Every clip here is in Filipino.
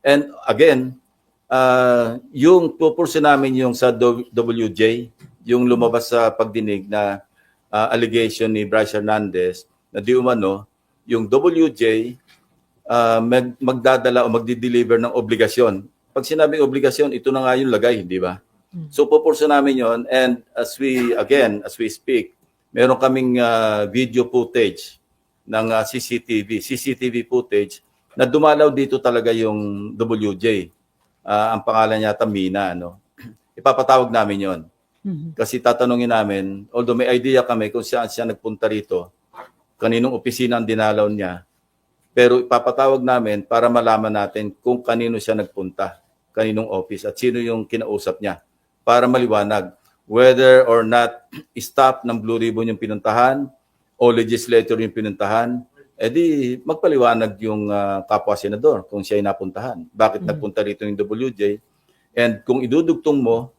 And again, uh, yung pupursin namin yung sa WJ, yung lumabas sa pagdinig na uh, allegation ni Bryce Hernandez na di umano, yung WJ uh, mag- magdadala o magdi-deliver ng obligasyon. Pag sinabing obligasyon, ito na nga yung lagay, di ba? So pupursin namin yon and as we, again, as we speak, meron kaming uh, video footage ng uh, CCTV, CCTV footage na dumalaw dito talaga yung WJ. Ah, ang pangalan niya Mina, ano. Ipapatawag namin 'yon. Mhm. Kasi tatanungin namin, although may idea kami kung saan siya nagpunta rito, kaninong opisina ang dinalaw niya, pero ipapatawag namin para malaman natin kung kanino siya nagpunta, kaninong office at sino yung kinausap niya para maliwanag whether or not staff ng Blue Ribbon yung pinuntahan o legislator yung pinuntahan, edi magpaliwanag yung ah, kapwa senador kung siya ay napuntahan. Bakit nagpunta rito yung WJ? And kung idudugtong mo,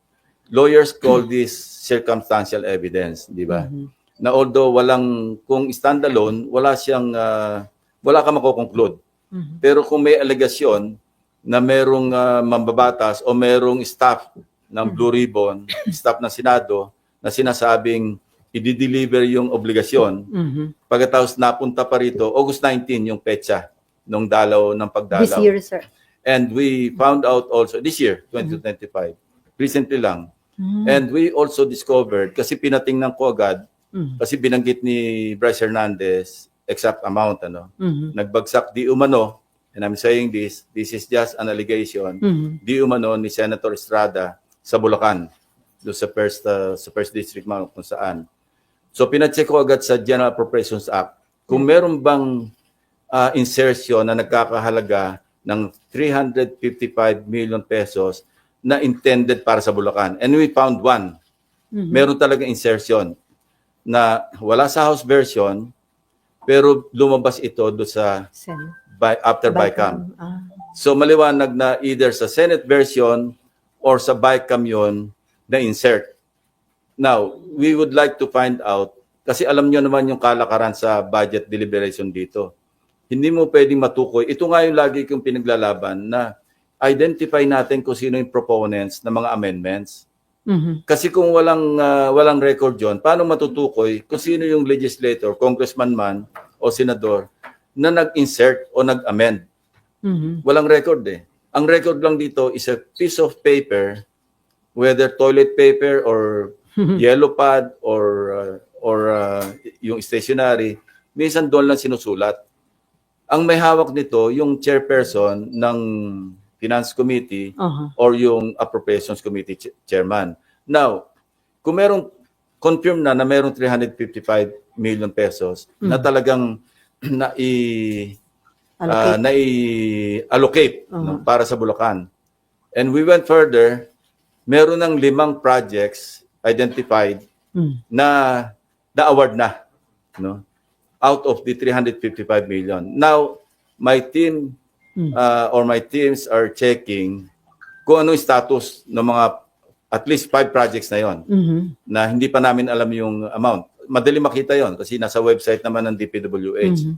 lawyers call this circumstantial evidence, di ba? Na although walang, kung standalone, wala siyang, ah, wala ka makokonclude. Mhm. Pero kung may alegasyon na merong ah, mambabatas o merong staff ng Blue Ribbon, staff ng Senado, na sinasabing i-deliver yung obligasyon, Mhm. pagkatapos napunta pa rito, August 19 yung petsa nung dalaw ng pagdalaw. This year, sir. And we found out also, this year, 2025, recently lang, Mhm. and we also discovered, kasi pinatingnan ko agad, Mhm. kasi binanggit ni Bryce Hernandez, exact amount, ano, Mhm. nagbagsak di umano, and I'm saying this, this is just an allegation, Mhm. di umano ni Senator Estrada sa Bulacan, doon sa first, uh, sa first district mo kung saan. So pinacheck ko agad sa General Appropriations Act kung meron bang uh, insertion na nagkakahalaga ng 355 million pesos na intended para sa Bulacan. And we found one. Mhm. Meron talaga insertion na wala sa House version pero lumabas ito do sa Sen. by, after BICAM. Ah. So maliwanag na either sa Senate version or sa BICAM yun na insert. Now, we would like to find out, kasi alam nyo naman yung kalakaran sa budget deliberation dito. Hindi mo pwedeng matukoy. Ito nga yung lagi kong pinaglalaban na identify natin kung sino yung proponents ng mga amendments. Mhm. Kasi kung walang ah, walang record yon, paano matutukoy kung sino yung legislator, congressman man o senador na nag-insert o nag-amend? Mhm. Walang record eh. Ang record lang dito is a piece of paper, whether toilet paper or yellow pad or uh, or uh, yung stationery, minsan doon lang sinusulat. Ang may hawak nito yung chairperson ng Finance Committee Aha. or yung Appropriations Committee ch- chairman. Now, kung merong confirm na na merong 355 million pesos na talagang na i Allocate. ah, nai-allocate Uh-huh. no, para sa Bulacan. And we went further, meron ng limang projects identified Mhm. na na-award na no out of the 355 million. Now, my team Mm. uh, or my teams are checking kung ano yung status ng mga at least five projects na yon Mhm. na hindi pa namin alam yung amount. Madali makita yon kasi nasa website naman ng DPWH. Mhm.